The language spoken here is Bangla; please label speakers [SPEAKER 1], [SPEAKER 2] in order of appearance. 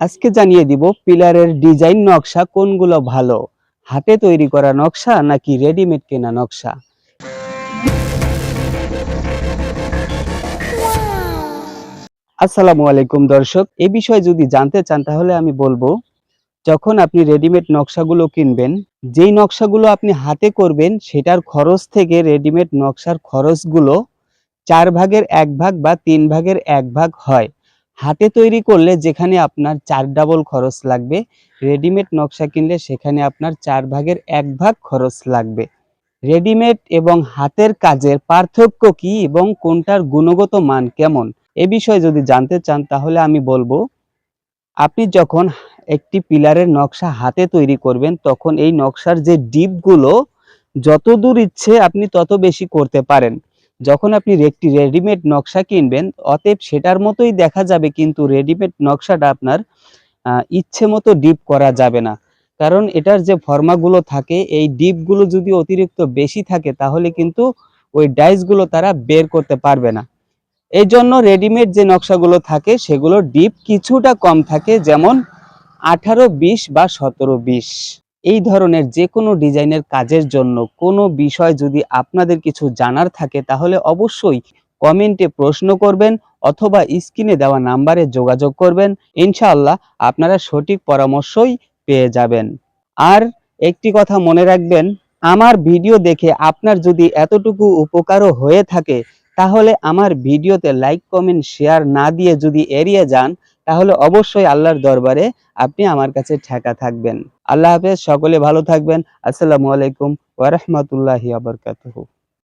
[SPEAKER 1] আজকে জানিয়ে দিব পিলারের ডিজাইন নকশা কোনগুলো ভালো। হাতে তৈরি করা নকশা নাকি রেডিমেড কেনা নকশা? আসসালামু আলাইকুম দর্শক, এ বিষয়ে যদি জানতে চান তাহলে আমি বলব, যখন আপনি রেডিমেড নকশাগুলো কিনবেন, যেই নকশাগুলো আপনি হাতে করবেন, সেটার খরচ থেকে রেডিমেড নকশার খরচগুলো চার ভাগের এক ভাগ বা তিন ভাগের এক ভাগ হয়। হাতে তৈরি করলে যেখানে আপনার চার ডাবল খরচ লাগবে রেডিমেড নকশা কিনলে সেখানে আপনার চার ভাগের এক ভাগ খরচ লাগবে। রেডিমেড এবং হাতের কাজের পার্থক্য কি এবং কোনটার গুণগত মান কেমন? এ বিষয়ে যদি জানতে চান তাহলে আমি বলব, আপনি যখন একটি পিলারের নকশা হাতে তৈরি করবেন, তখন এই নকশার যে ডিপগুলো যত দূর ইচ্ছে আপনি তত বেশি করতে পারেন। যখন আপনি একটি রেডিমেড নকশা কিনবেন, অতএব সেটার মতোই দেখা যাবে কিন্তু রেডিমেড নকশাটা আপনার ইচ্ছে মতো ডিপ করা যাবে না। কারণ এটার যে ফর্মাগুলো থাকে, এই ডিপগুলো যদি অতিরিক্ত বেশি থাকে, তাহলে কিন্তু ওই ডাইসগুলো তারা বের করতে পারবে না। এই জন্য রেডিমেড যে নকশাগুলো থাকে, সেগুলো ডিপ কিছুটা কম থাকে, যেমন আঠারো, বিশ বা সতেরো, বিশ। এই ধরনের যে কোনো ডিজাইনের কাজের জন্য কোনো বিষয় যদি আপনাদের কিছু জানার থাকে, তাহলে অবশ্যই কমেন্টে প্রশ্ন করবেন অথবা স্ক্রিনে দেওয়া নাম্বারে যোগাযোগ করবেন। ইনশাআল্লাহ আপনারা সঠিক পরামর্শই পেয়ে যাবেন। আর একটি কথা মনে রাখবেন, আমার ভিডিও দেখে আপনার যদি এতটুকু উপকারও হয়ে থাকে, তাহলে আমার ভিডিওতে লাইক, কমেন্ট, শেয়ার না দিয়ে যদি এড়িয়ে যান তাহলে অবশ্যই আল্লাহর দরবারে আপনি আমার কাছে ঠেকা থাকবেন। আল্লাহ হাফেজ, সকলে ভালো থাকবেন। আসসালামু আলাইকুম ওয়া রাহমাতুল্লাহি ওয়া বারাকাতুহু।